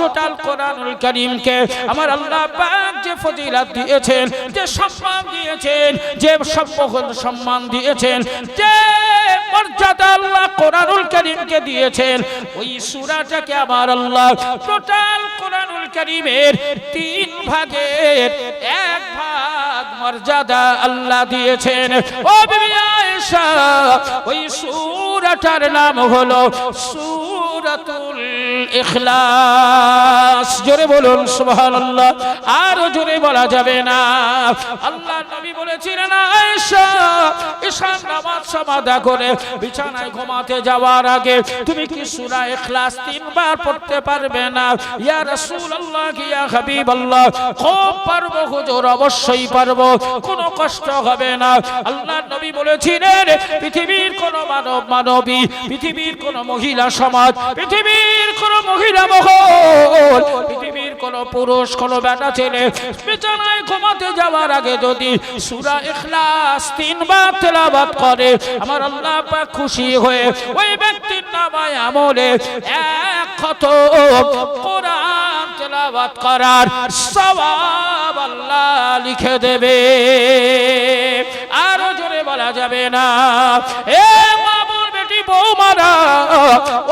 Total কোরআনুল করিমকে আমার আল্লাহ পাক যে ফজিলাত দিয়েছেন, যে সম্মান দিয়েছেন, যে সম্মান সম্মান দিয়েছেন, যে মর্যাদা আল্লাহ কোরআনুল করিমকে দিয়েছেন, ওই সূরাটাকে আমার আল্লাহ টোটাল কোরআনুল করিমের তিন ভাগের এক ভাগ মর্যাদা আল্লাহ দিয়েছেন। ও বিবি আয়েশা, ওই সূরাটার নাম হলো সূরাতুল ইখলাস। জোরে বলুন, সুবহানাল্লাহ। আর জোরে বলা যাবে না। আল্লাহ নবী বলেছিলেন, আয়েশা, ঈশান নামাজ সমাদা করে বিছানায় ঘুমাতে যাওয়ার আগে তুমি কি সূরা ইখলাস তিনবার পড়তে পারবে না? ইয়া রাসূলুল্লাহ, ইয়া হাবিবাল্লাহ, খুব পারব হুজুর, অবশ্যই পারব, কোনো কষ্ট হবে না। আল্লাহ নবী বলেছিলেন, পৃথিবীর কোন মানব মানবী পৃথিবীর কোন মহিলা সমাজ, পৃথিবীর মহিলা মহল। পৃথিবীর কোন পুরুষ, কোন বেটা ছেলে বিছানায় ঘুমাতে যাওয়ার আগে যদি সূরা ইখলাস তিনবার তেলাওয়াত করে, আমার আল্লাহ পাক খুশি হয়ে ওই ব্যক্তির নামায় আমলে এক কত কোরআন তেলাওয়াত করার সওয়াব আল্লাহ লিখে দেবে। আরও জোরে বলা যাবে না, এ মামুর বেটি বৌমারা,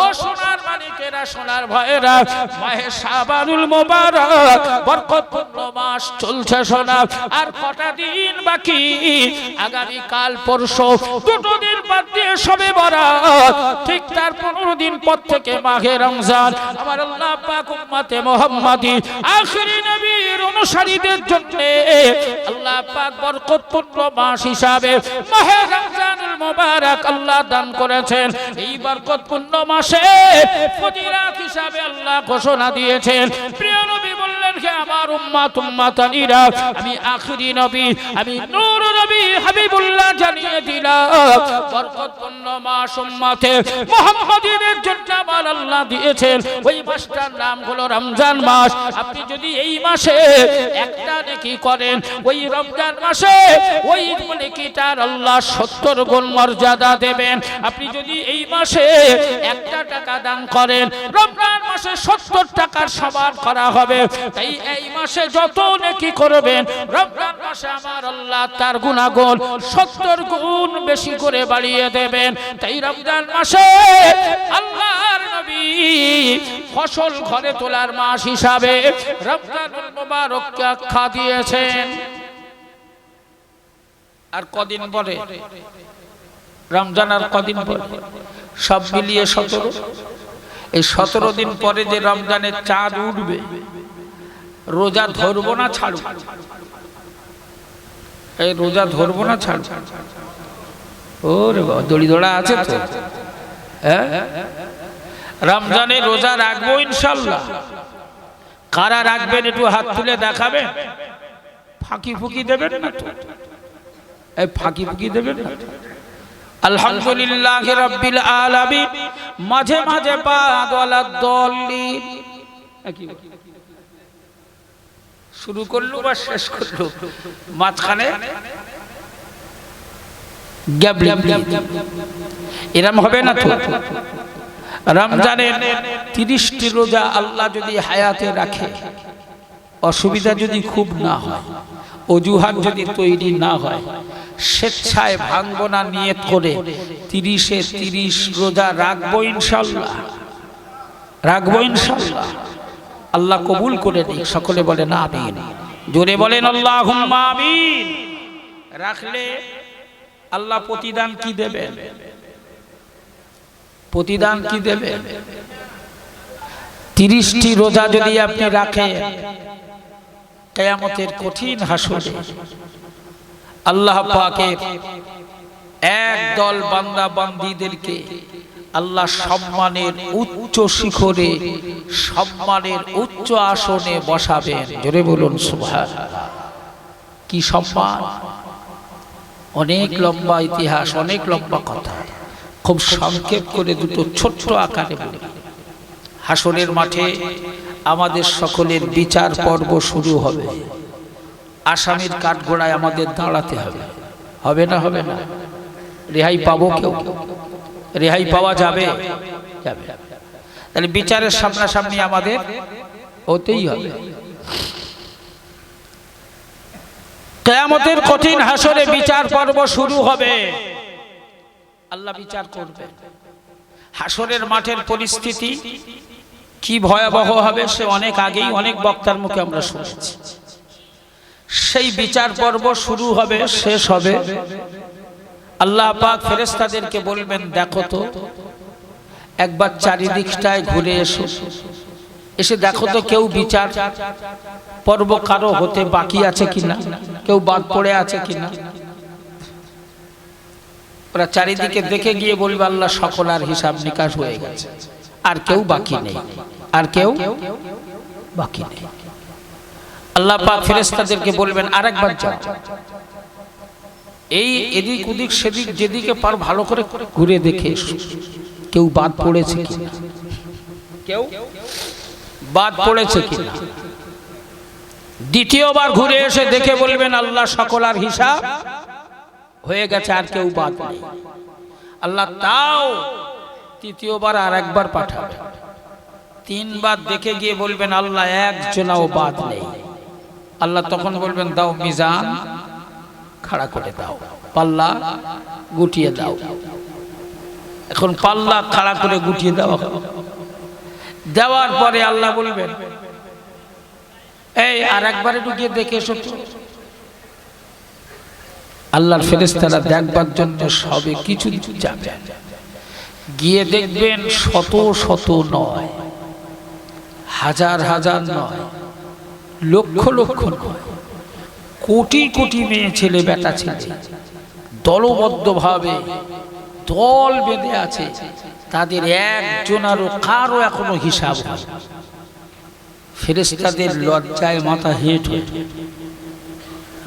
ও সোনার মালিকেরা, সোনার ভয়েরা মাহে শাবানুল মোবারক, বরকতপূর্ণ মাস চলছে সোনা। আর কটা দিন বাকি? আগামী কাল, পরশু, দুটো দিন বাদ দিয়ে সবে বরাত। ঠিক তার পনেরো দিন পর থেকে মাঘে রমজান। আমার আল্লাহ পাক উম্মতে মোহাম্মদী, আখরি নবীর অনুসারীদের জন্য আল্লাহ পাক বরকতপূর্ণ মাস হিসাবে মাহে রমজানুল মোবারক আল্লাহ দান করেছেন। এই বরকতপূর্ণ মাসে ফজিলত হিসাবে আল্লাহ ঘোষণা দিয়েছেন। প্রিয় নবী বললেন, হে আমার উম্মাত, উম্মাতানিরা, আমি আখরি নবী, আমি নূর নবী হাবিবুল্লাহ জানিয়ে দিলাম। বরকতপূর্ণ মাস উম্মাতে মুহাম্মাদীদের জন্য আমার আল্লাহ দিয়েছেন। ওই মাসটার নাম হলো রমজান মাস। আপনি যদি এই মাসে একটা নেকি করেন, ওই রমজান মাসে ওই নেকিটার আল্লাহ সত্তর গুণ মর্যাদা দেবেন। আপনি যদি এই মাসে একটা টাকা দান করেন, রমজান মাসে সত্তর টাকার সমান করা হবে। তাই এই মাসে যত নেকি করবেন, রমজান মাসে আমার আল্লাহ তার গুণাগুণ সত্তর গুণ বেশি করে বাড়িয়ে দেবেন। তাই রমজান মাসে আল্লাহর নবী ফসল ঘরে তোলার মাস হিসাবে রমজানুল মুবারককে আখ্যা দিয়েছেন। আর কদিন পরে? রমজান আর কদিন পরে? সব মিলিয়ে সতেরো? এই সতেরো দিন পরে যে রমজানের চাঁদ উঠবে, রোজা ধরবো না ছাড়ব? এই রোজা ধরবো না ছাড়ব? ওরে বাবা, দড়ি দড়া আছে তো? হ্যাঁ? রমজানে রোজা রাখব ইনশাল্লাহ। কারা রাখবেন একটু হাত তুলে দেখাবেন? ফাঁকি ফুকি দেবেন না এই ফাঁকি ফুকি দেবেন না? আলহামদুলিল্লাহ রাব্বিল আলামিন। মাঝে মাঝে বাদওয়ালা দলিন শুরু করল বা শেষ করল? মাঝখানে? এরম হবে না রমজানের তিরিশটি রোজা আল্লাহ যদি হায়াতে রাখে অসুবিধা যদি খুব না হয় অজুহাত যদি তৈরি না হয় স্বেচ্ছায় ভাঙবো না নিয়ত করে তিরিশে তিরিশ রোজা রাখব ইনশাল্লাহ। রাখব ইনশাল্লাহ। আল্লাহ কবুল করে নিক সকলে বলে না আমিন। জোরে বলেন আল্লাহ আমিন। রাখলে আল্লাহ প্রতিদান কি দেবেন? প্রতিদান কি দেবে তিরিশটি রোজা যদি আপনি রাখেন কেয়ামতের কঠিন হাসরে আল্লাহ পাকের এক দল বান্দা বান্দিদেরকে আল্লাহ সম্মানের উচ্চ শিখরে, সম্মানের উচ্চ আসনে বসাবেন। জোরে বলুন সুভাষ কি সম্মান? অনেক লম্বা ইতিহাস, অনেক লম্বা কথা। খুব সংক্ষেপ করে দুটো ছোট্ট আকারে বলি। হাসনের মাঠে আমাদের সকলের বিচার পর্ব শুরু হবে। আসামির কাঠগোড়ায় আমাদের দাঁড়াতে হবে। হবে। না হবে না? রেহাই পাবো কেউ? রেহাই পাওয়া যাবে? যাবে। তাহলে বিচারের সামনাসামনি আমাদের হতেই হবে। কেয়ামতের কঠিন হাসরে বিচার পর্ব শুরু হবে। আল্লাহ বিচার করবে। হাসরের মাঠের পরিস্থিতি কি ভয়াবহ হবে সে অনেক আগেই অনেক বক্তার মুখে আমরা শুনেছি। সেই বিচার পর্ব শুরু হবে, শেষ হবে। আল্লাহ পাক ফেরেস্তাদেরকে বলবেন, দেখো তো, একবার চারিদিকটায় ঘুরে এসো। এসে দেখো তো কেউ বিচার, পর্ব কারও হতে বাকি আছে কিনা? কেউ বাদ পড়ে আছে কিনা? ওরা চারিদিকে দেখে গিয়ে বলবে, আল্লাহ সকল আর হিসাব নিকাশ হয়ে গেছে। আর কেউ বাকি নেই। আর কেউ বাকি নেই। আল্লাহ পাক ফেরেস্তাদেরকে বলবেন, আরেকবার যাও। এই এদিক ওদিক, সেদিক যেদিকে পার, ভালো করে ঘুরে দেখে। কেউ বাদ পড়েছে কিনা কেউ বাদ পড়েছে কিনা দ্বিতীয়বার ঘুরে এসে দেখে বলবেন, আল্লাহ সকল আর হিসাব হয়ে গেছে, আর কেউ বাদ নেই। আল্লাহ তাও তৃতীয়বার আর একবার পাঠাবে। তিনবার দেখে গিয়ে বলবেন, আল্লাহ, একজনাও বাদ নেই। আল্লাহ তখন বলবেন, দাও মিজান খাড়া করে দাও, পাল্লা গুটিয়ে দাও। এখন পাল্লা খাড়া করে গুটিয়ে দেওয়া। দেওয়ার পরে আল্লাহ বলবেন, এই, আর একবারে ঢুকিয়ে দেখে এসো আল্লাহর ফেরেস্তারা দেখবার জন্য সবে কিছু যাবে গিয়ে দেখবেন শত শত নয়, হাজার হাজার নয়, লক্ষ লক্ষ নয়, কোটি কোটি মেয়ে ছেলে বেটা ছেলে, দলবদ্ধভাবে দল বেঁধে আছে, তাদের একজনারও কারও এখনও হিসাব হয় ফেরেস্তাদের লজ্জায় মাথা হেঁট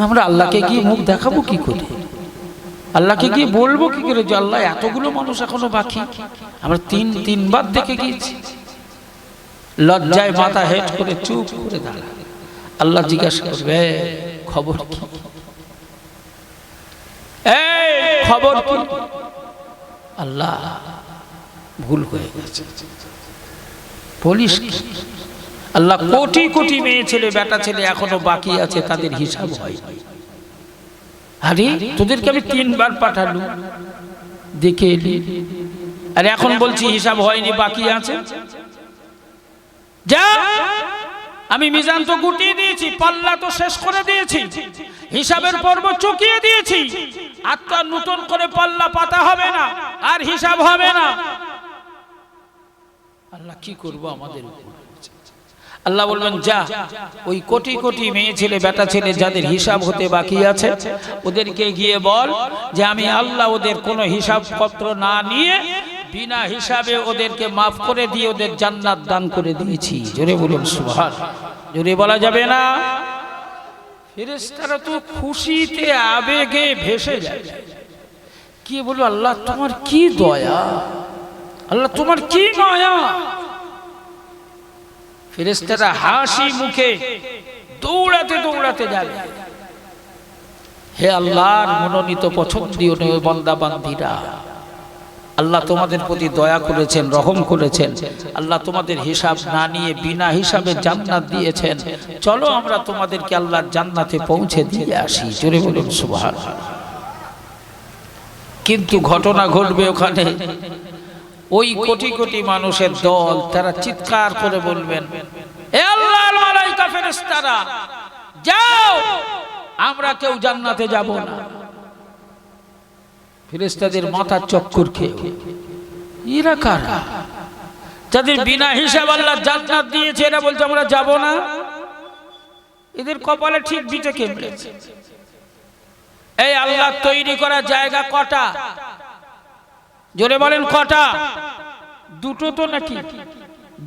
আমরা আল্লাহকে গিয়ে মুখ দেখাবো কি করে? আল্লাহকে গিয়ে বলব কি করে যে আল্লাহ এতগুলো মানুষ এখনও বাকি। আমরা তিন তিনবার দেখে গিয়েছি। লজ্জায় মাথা হেট করে চুপ করে দাঁড়া আল্লাহ জিজ্ঞাসা করবে "এ, খবর এই খবর আল্লাহ ভুল হয়ে গেছে। বলিস আল্লাহ কোটি কোটি মেয়ে ছেলে বেটা ছেলে এখনও বাকি আছে তাদের হিসাব হয়। আরে, তোদেরকে আমি তিনবার পাঠালু দেখে এলি। আর, এখন বলছি হিসাব হয়নি, বাকি আছে। যা, আমি মিজান তো গুটিয়ে দিয়েছি, পাল্লা তো শেষ করে দিয়েছি। হিসাবের পর্ব চুকিয়ে দিয়েছি। আর নতুন করে পাল্লা পাতা হবে না, আর হিসাব হবে না। আল্লাহ, কি করব আমাদের উপর? আল্লাহ বলবেন, যা, ওই কোটি কোটি মেয়ে ছেলে, বেটা ছেলে যাদের হিসাব হতে বাকি আছে, ওদেরকে গিয়ে বল যে আমি আল্লাহ ওদের কোনো হিসাব পত্র না নিয়ে বিনা হিসাবে ওদেরকে মাফ করে দিয়ে ওদের জান্নাত দান করে দিয়েছি। জোরে বলুন, সুবহান। জোরে বলা যাবে না? ফেরেশতারা তো খুশিতে, আবেগে ভেসে যায়। কি বলব আল্লাহ, তোমার কি দয়া? আল্লাহ, তোমার কি মায়া? ফেরেস্তারা হাসি মুখে দৌড়াতে দৌড়াতে যাবে হে আল্লাহর মনোনীত পছন্দীয় বন্দা বান্দিরা আল্লাহ তোমাদের প্রতি দয়া করেছেন রহম করেছেন। আল্লাহ তোমাদের হিসাব না নিয়ে বিনা হিসাবে জান্নাত দিয়েছেন। চলো আমরা তোমাদেরকে আল্লাহর জান্নাতে পৌঁছে দিয়ে আসি। জোরে বলুন সুবহান কিন্তু ঘটনা ঘটবে ওখানে। ওই কোটি কোটি মানুষের দল, তারা চিৎকার করে বলবেন, "এ আল্লাহর মালাইকা ফেরেশতারা, যাও, আমরা কেউ জান্নাতে যাব না। ফেরেশতাদের মাথা চক্কর খেয়ে এরা কারা? যাদের বিনা হিসাব আল্লাহ জান্নাত দিয়েছে, এরা বলছে, আমরা যাব না। এদের কপালে ঠিক বিটে কেমড়েছে। এই আল্লাহ তৈরি করা জায়গা কটা? জোরে বলেন কটা? দুটো তো নাকি?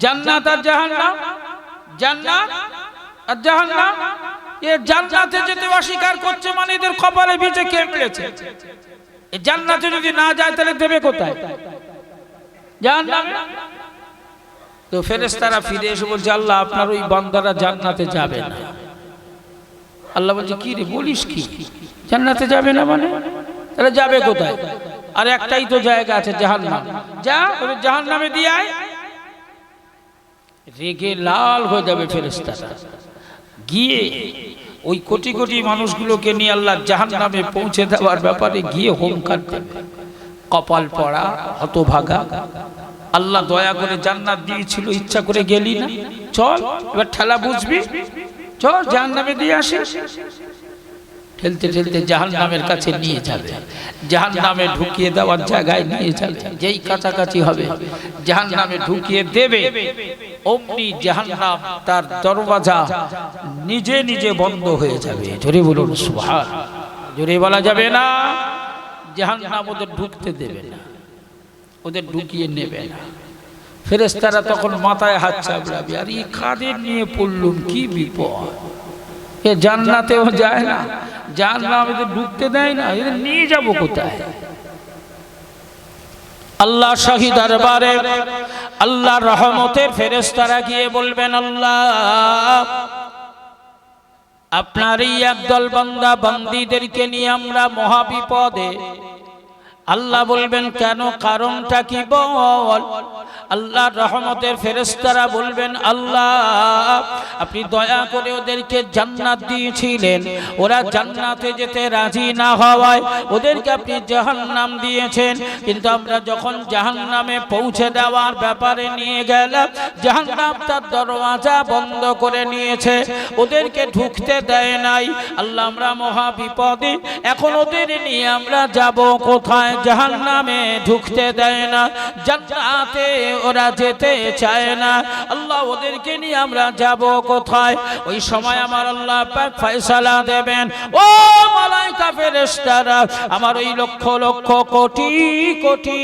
জান্নাত আর জাহান্নাম? জান্নাত আর জাহান্নাম? এ জান্নাতে যেতে অস্বীকার করছে মানে এদের কপালে ভিজে কেমড়েছে এ জান্নাতে যদি না যায়, তাহলে দেবে কোথায়? জাহান্নামে? তো ফেরেশতারা ফিরে এসে বলছে, আল্লাহ, আপনার ওই বান্দারা জান্নাতে যাবে না। আল্লাহ বলছে, কি রে, বলিস কি? জান্নাতে যাবে না মানে? তাহলে যাবে কোথায়? আর একটাই তো জায়গা আছে জাহান্নাম। যা ওদের জাহান্নামে দিয়ে আয়। রেগে লাল হয়ে যাবে ফেরেস্তারা গিয়ে ওই কোটি কোটি মানুষগুলোকে নিয়ে আল্লাহ জাহান নামে পৌঁছে দেওয়ার ব্যাপারে গিয়ে হোমকার দেবে। কপাল পড়া, হতভাগা। আল্লাহ দয়া করে জান্নাত দিয়েছিল, ইচ্ছা করে গেলি না। চল, এবার ঠেলা বুঝবি। চল জাহান নামে দিয়ে আসি। ঠেলতে ঠেলতে জাহান নামের কাছে নিয়ে যাবে। জাহান নামে ঢুকিয়ে দেওয়ার জায়গায় নিয়ে যাবে। যেই কাছাকাছি হবে জাহান নামে ঢুকিয়ে দেবে। অমনি জাহান নাম তার দরওয়াজা নিজে নিজে বন্ধ হয়ে যাবে। জোরে বলুন সুভাষ জোরে বলা যাবে না। জাহান নাম ওদের ঢুকতে দেবে না। ওদের ঢুকিয়ে নেবে না। ফেরেস্তারা তখন মাথায় হাত চাপড়াবে। আর এই কাদের নিয়ে পড়লুম? কি বিপদ? এ জান্নাতেও যায় না। জান্নাত এদের ঢুকতে দেয় না, এদের নিয়ে যাব কোথায়? আল্লাহ শাহী দরবারে আল্লাহ রহমতের ফেরেশতারা গিয়ে বলবেন, আল্লাহ, আপনার এই একদল বান্দা বান্দিদেরকে নিয়ে আমরা মহাবিপদে। আল্লাহ বলবেন, কেন? কারণটা কি বল? আল্লাহ রহমতের ফেরেস্তারা বলবেন, আল্লাহ, আপনি দয়া করে ওদেরকে জান্নাত দিয়েছিলেন। ওরা জান্নাতে যেতে রাজি না হওয়ায় ওদেরকে আপনি জাহান্নাম দিয়েছেন। কিন্তু আমরা যখন জাহান্নামে পৌঁছে দেওয়ার ব্যাপারে নিয়ে গেলাম, জাহান্নাম তার দরওয়াজা বন্ধ করে নিয়েছে। ওদেরকে ঢুকতে দেয় নাই। আল্লাহ, আমরা মহা বিপদে। এখন ওদের নিয়ে আমরা যাব কোথায়? জাহান্নামে ঢুকতে দেয় না। জান্নাতে ওরা যেতে চায় না। আল্লাহ ওদেরকে নিয়ে আমরা যাব কোথায়? ওই সময় আমার আল্লাহ পাক ফয়সালা দেবেন। ও মালাইকা ফেরেশতারা, আমার ওই লক্ষ লক্ষ কোটি কোটি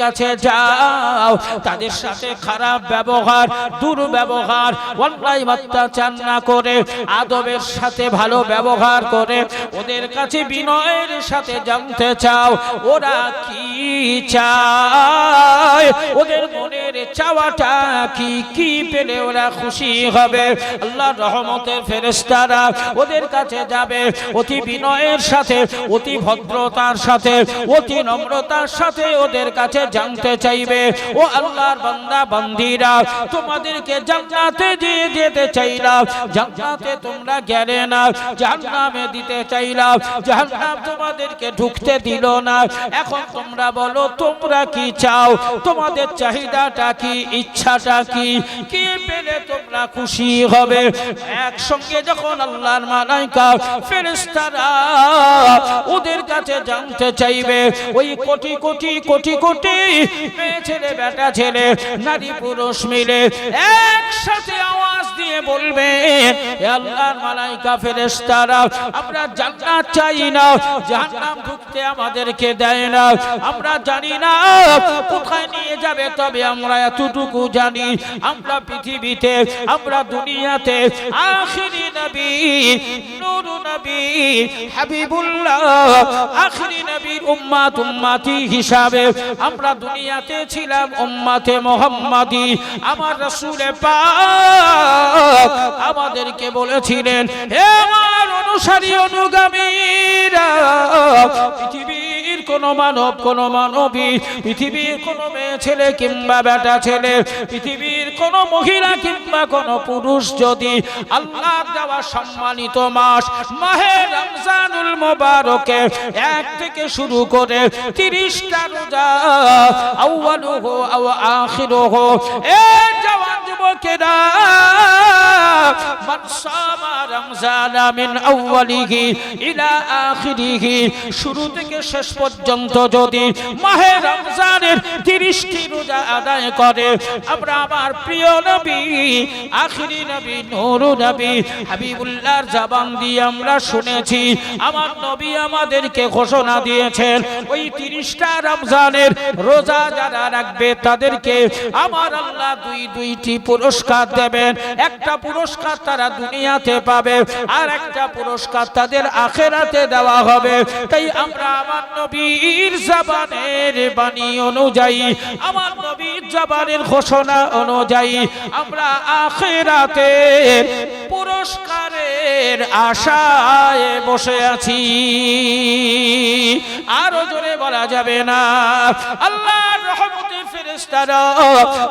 কাছে যাও, তাদের সাথে খারাপ ব্যবহার, দুর্ব্যবহার, অন্যায় না করে, আদবের সাথে ভালো ব্যবহার করে, ওদের কাছে বিনয়ের সাথে জানতে চাও, ওরা কি চায়, ওদের মনের চাওয়াটা কি কি পেলে ওরা খুশি হবে? আল্লাহ রহমতের ফেরেস্তারা ওদের কাছে যাবে অতি বিনয়ের সাথে, অতি ভদ্রতার সাথে, অতি নম্রতার সাথে ওদের কাছে জানতে চাইবে। ও আল্লাহর বান্দা, বান্দিরা, তোমাদেরকে জান্নাতে দিয়ে যেতে চাইলাম। জান্নাতে তোমরা গেলে না, জাহান্নামে দিতে চাইলাম। জাহান্নাম তোমাদেরকে ঢুকতে দিল না। এখন তোমরা বলো, তোমরা কি চাও? তোমাদের চাহিদাটা কি, ইচ্ছাটা কি? কি পেলে তোমরা খুশি হবে? একসঙ্গে যখন আল্লাহর মালাইকা ফেরেশতারা ওদের কাছে জানতে চাইবে, ওই কোটি কোটি কোটি কোটি ছেলে, বেটা ছেলে, নারী পুরুষ মিলে একসাথে আওয়াজ দিয়ে বলবে আল্লাহর মালাইকা ফেরেশতারা, আমরা জান্নাত চাই না, জাহান্নাম ঢুকতে আমাদেরকে দেয় না, আমরা জানি না কোথায় নিয়ে যাবে, তবে আমরা এতটুকু জানি, আমরা পৃথিবীতে, আমরা দুনিয়াতে, আখিরি নবী নূর নবী, হাবিবুল্লাহ, আখরি নবীর উম্মাত উম্মাতি হিসাবে আমরা দুনিয়াতে ছিলাম, উম্মাতে মোহাম্মদি। আমার রসুলে পাক আমাদেরকে বলেছিলেন, হে আমার অনুসারী, অনুগামীরা, পৃথিবীর কোন মানব, কোনো মানবী, পৃথিবীর কোনো মেয়ে ছেলে কিংবা বেটা ছেলে, পৃথিবীর কোন মহিলা কিংবা কোন পুরুষ যদি আল্লাহ দেওয়া সম্মানিত মাস, মাহে রমজানুল মোবারকে এক থেকে শুরু করে তিরিশটা রোজা, আউয়ালুহু আও আখিরুহু, এ জওয়ান যুবকেরা রমজান মিন আউয়ালিহি ইলা আখিরিহি, শুরু থেকে শেষ পর্যন্ত যদি মাহে রমজানের 30টি রোজা আদায় করে, আমরা আমার প্রিয় নবী, আখিরি নবী, নূর নবী, হাবিবুল্লাহর জবান দিয়ে আমরা শুনেছি, আমার নবী আমাদেরকে ঘোষণা দিয়েছেন, ওই 30টা রমজানের রোজা যারা রাখবে তাদেরকে আমার আল্লাহ দুই দুইটি পুরস্কার দেবেন। একটা পুরস্কার তারা দুনিয়াতে পাবে, আর একটা পুরস্কার তাদের আখেরাতে দেওয়া হবে। তাই আমরা আমার নবীর জবানের বাণী অনুযায়ী, আমার নবীর জবানের ঘোষণা অনুযায়ী আমরা আখেরাতে পুরস্কারের আশায় বসে আছি। আরও জোরে বলা যাবে না। আল্লাহর রহমতে ফেরেশতারা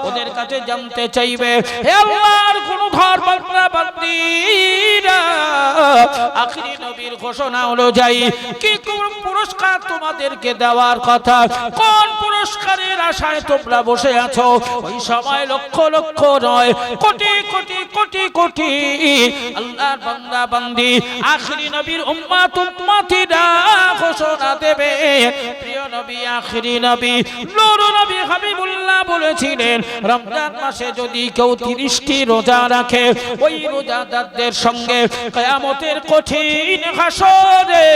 ওদের কাছে জানতে চাইবে, হে আল্লাহর কোন ঘর বান্দা বান্দিরা, আখিরি নবীর ঘোষণা অনুযায়ী কি কোন পুরস্কার তোমাদেরকে দেওয়ার কথা? কোন পুরস্কারের আশায় তোমরা বসে আছো? ওই সময় লক্ষ লক্ষ নয়, কোটি কোটি কোটি কোটি আল্লাহর বান্দা বান্দি, আখিরি নবীর উম্মাত উম্মাতিরা ঘোষণা দেবে, প্রিয় নবী, আখিরি নবী, নূর নবী হাবিবুল্লাহ বলেছিলেন, রমজান মাসে যদি কেউ তিরিশটি রোজা রাখে, ওই রোজাদারদের সঙ্গে কিয়ামতের কঠিন হাসরে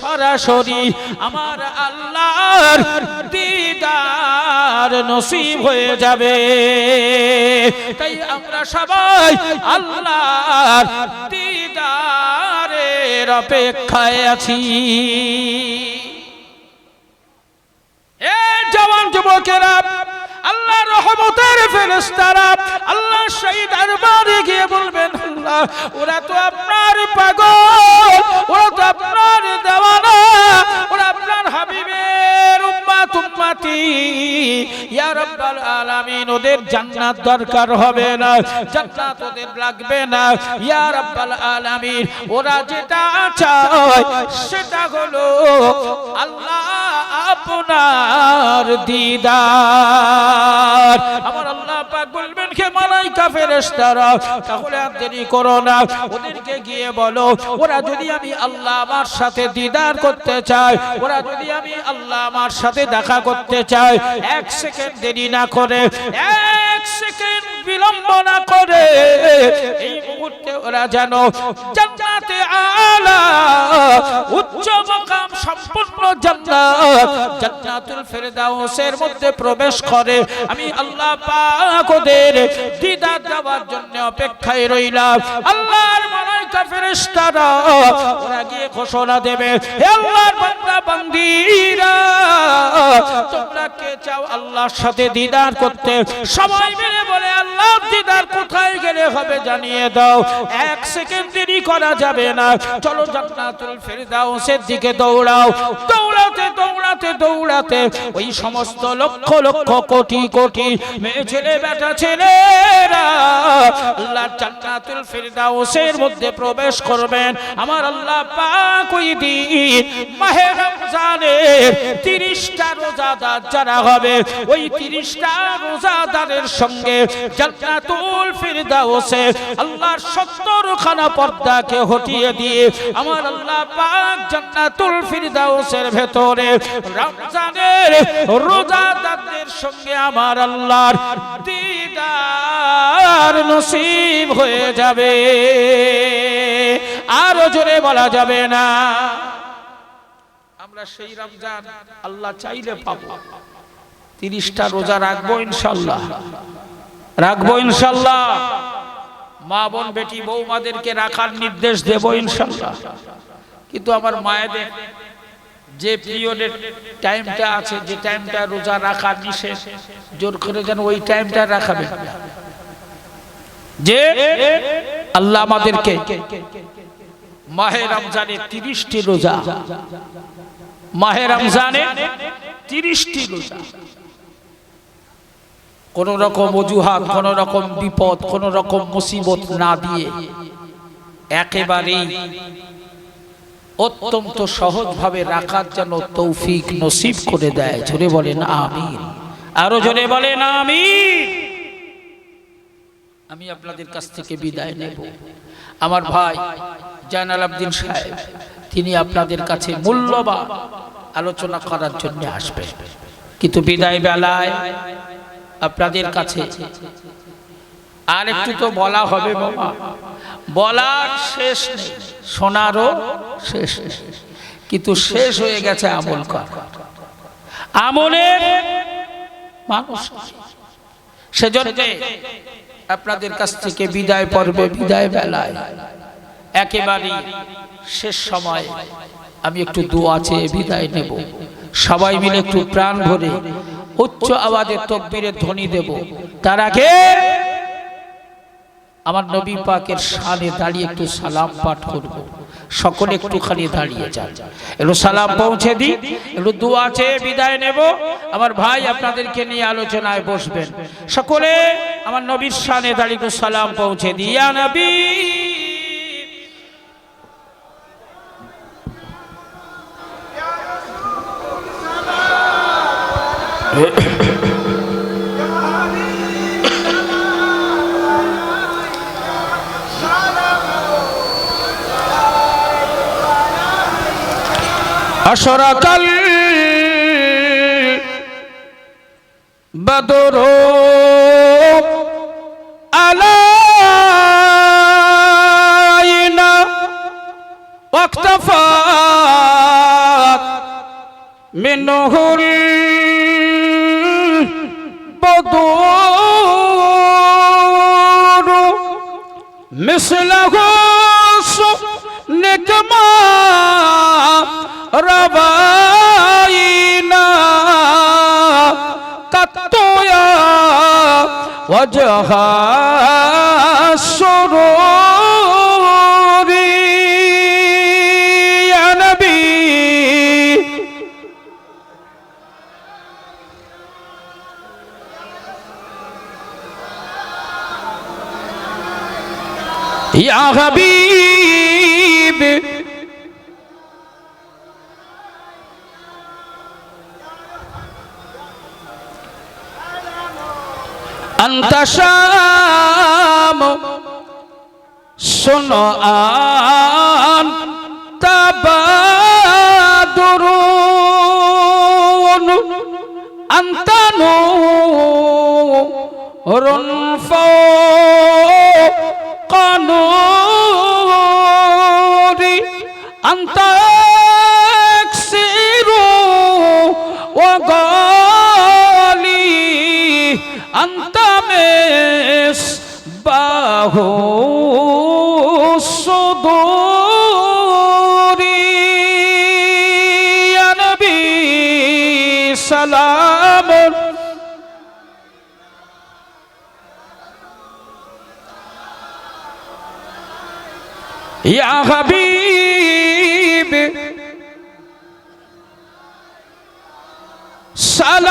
সরাসরি আমার আল্লাহর দিদার নসিব হয়ে যাবে। তাই আমরা সবাই আল্লাহর দিদারের অপেক্ষায় আছি এ জওয়ান যুবকেরা, আল্লাহ রহমতের ফেরেশতারা, আল্লাহ শহীদ আরবারে গিয়ে বলবেন, আল্লাহ, ওরা তো আপনার পাগল, ওরা তো আপনার দেওয়ানা, ওরা আপনার হাবিবের আপনার দিদার। আমার আল্লাহ বলবেন কে মালাইকা ফেরেশতারা, তাহলে আর দেরি করো না। ওদেরকে গিয়ে বলো, ওরা যদি আমি আল্লাহ আমার সাথে দিদার করতে চায়, ওরা যদি আমি আল্লাহ আমার সাথে দেখা করতে চায় এক সেকেন্ড দেরি না করে এক সেকেন্ড বিলম্ব না করে এই মুহূর্তে ওরা যেন জান্নাতে আলা, উচ্চ মাকাম সম্পূর্ণ জান্নাত, জান্নাতুল ফেরদাউসের মধ্যে প্রবেশ করে। আমি আল্লাহ পাক ওদের দিদার দেওয়ার জন্য অপেক্ষায় রইলাম। আল্লাহর মালাইকা ফেরেশতারা ওরা গিয়ে ঘোষণা দেবে, হে আল্লাহর বান্দা, বান্দিরা, তোমরা কে চাও আল্লাহর সাথে দিদার করতে? সবাই মিলে বলে আল্লাহ দিদার কোথায় গেলে হবে জানিয়ে দাও। এক সেকেন্ড দেরি করা যাবে না। চলো জান্নাতুল ফেরদাউসের দিকে দৌড়াও। দৌড়াতে দৌড়াতে দৌড়াতে ওই সমস্ত লক্ষ লক্ষ, কোটি কোটি মেয়ে ছেলে, বেটা ছেলেরা আল্লাহ জান্নাতুল ফেরদাউসের মধ্যে প্রবেশ করবেন। আমার আল্লাহ পাক ওই দিন মাহে রমজানের 30টা রোজাদার যারা হবে, ওই 30টা রোজাদারের সঙ্গে জান্নাতুল ফিরদাউসে আল্লাহর 70 খানা পর্দাকে হটিয়ে দিয়ে আমার আল্লাহ পাক জান্নাতুল ফিরদাউসের ভেতরে রমজানের রোজাদারদের সঙ্গে আমার আল্লাহর দিদার নসিব হয়ে যাবে। আরও জোরে বলা যাবে না। আমরা সেই রমজান আল্লাহ চাইলে পাবো। তিরিশটা রোজা রাখব ইনশাল্লাহ। রাখব ইনশাল্লাহ। মা বোন, বেটি, বৌমাদেরকে রাখার নির্দেশ দেব ইনশাল্লাহ কিন্তু আমার মায়েদের যে পিরিয়ডের টাইমটা আছে, যে টাইমটা রোজা রাখা নিষেধ, জোর করে যেন ওই টাইমটা রাখাবে। যে আল্লাহ আমাদেরকে মাহে রমজানে তিরিশটি রোজা, মাহে রমজানে তিরিশটি রোজা কোন রকম অজুহাত কোন রকম বিপদ কোন রকম মুসিবত না দিয়ে একেবারেই অত্যন্ত সহজভাবে রাখার যেন তৌফিক নসিব করে দেয়। জোরে বলেন, আমিন। আরও জোরে বলেন, আমিন। আমি আপনাদের কাছ থেকে বিদায় নেব। আমার ভাই জায়নাল আবদিন সাহেব, তিনি আপনাদের কাছে মূল্যবান আলোচনা করার জন্য আসবেন। কিন্তু বিদায় বেলায় আপনাদের কাছে। আর একটু তো বলা হবে বাবা। বলার শেষ নেই শোনারও শেষ কিন্তু শেষ হয়ে গেছে আমল কর। আমলের মানুষ। সেজন্য আপনাদের কাছ থেকে বিদায় পর্বে বিদায় বেলায় একেবারে শেষ সময় আমি একটু দোয়া চেয়ে বিদায় নেব। সবাই মিলে একটু প্রাণ ভরে উচ্চ আওয়াজে তকবীরের ধ্বনি দেব। তার আগে আমার নবী পাকের সালে দাঁড়িয়ে একটু সালাম পাঠ করব। সকলে একটুখানি দাঁড়িয়ে যান। একটু সালাম পৌঁছে দিই, একটু দোয়া চেয়ে বিদায় নেব। আমার ভাই আপনাদেরকে নিয়ে আলোচনায় বসবেন। সকলে আমার নবীর সানে দাঁড়িয়ে একটু সালাম পৌঁছে দিয়া নবী! أشرق البدر علينا واقتفت منه مثله نكما رباينا قط يا وجه السرور ইয়া হাবিব। আন্তা শাম। শোনো আন তাবাদুরুন। আন্তানু রুন ফাও কানু مصباح الصدور يا نبي سلام يا حبيب صلوات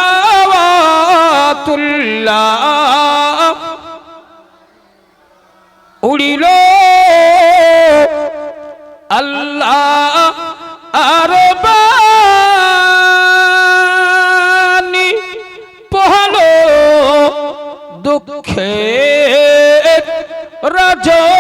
الله 저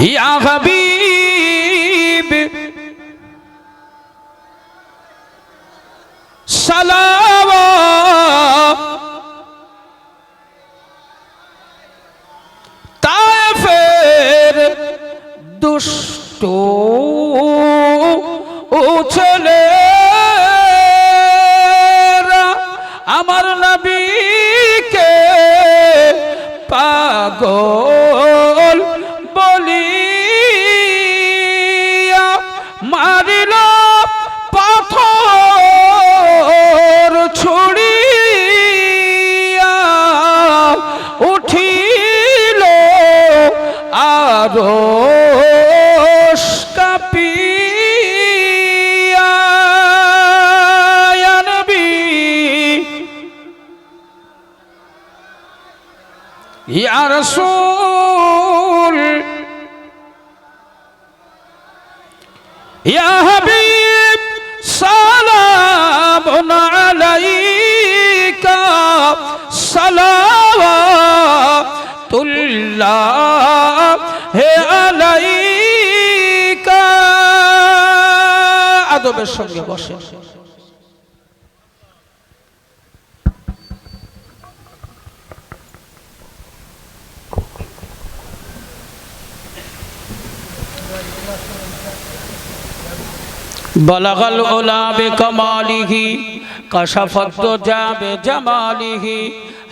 ইয়া হাবিব সালাম আরও কাপিয়া নবী। ইয়া রাসূল। ইয়া হাবিব সালামুন আলাইকা। সালাওয়াতুল্লাহ। আদবের সঙ্গে বসে بلغ العلا بکماله کشف الدجا بجماله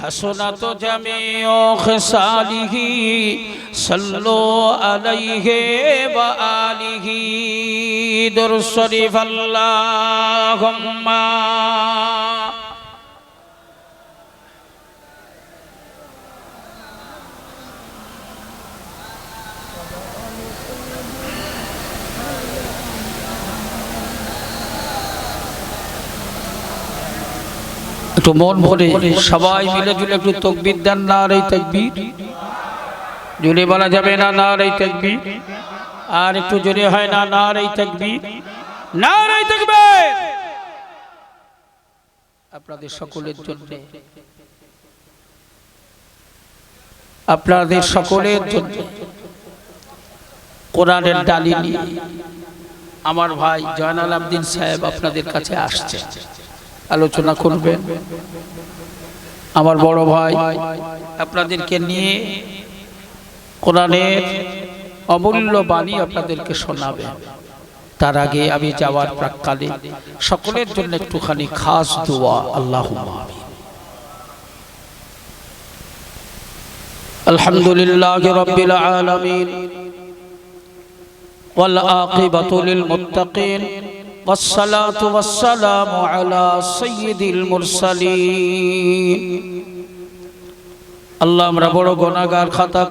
حسنت جميع خصاله صلوا عليه وآله در شريف اللهم একটু মন ভরে সবাই মিলে জুলে একটু তকবির দেন না আর এই তকবির। জুড়ে বলা যাবে না না আর এই তকবির। আর একটু জোরে হয় না না আর এই তকবির। না আর এই তকবির! আপনাদের সকলের জন্য। আপনাদের সকলের জন্য। কোরআনের ডালি নিয়ে আমার ভাই জয়নাল আবদিন সাহেব আপনাদের কাছে আসছে। আলোচনা করবেন আমার বড় ভাই আপনাদেরকে নিয়ে কোরআনের অমূল্য বাণী আপনাদেরকে শোনাবে তার আগে আমি যাওয়ার প্রাককালে সকলের জন্য একটুখানি খাস দোয়া আল্লাহ আলহামদুলিল্লাহ রব্বিল আলামিন والعاقبة للمتقين والصلاة والسلام على سيد المرسلين اللهم ربنا غناغار خطا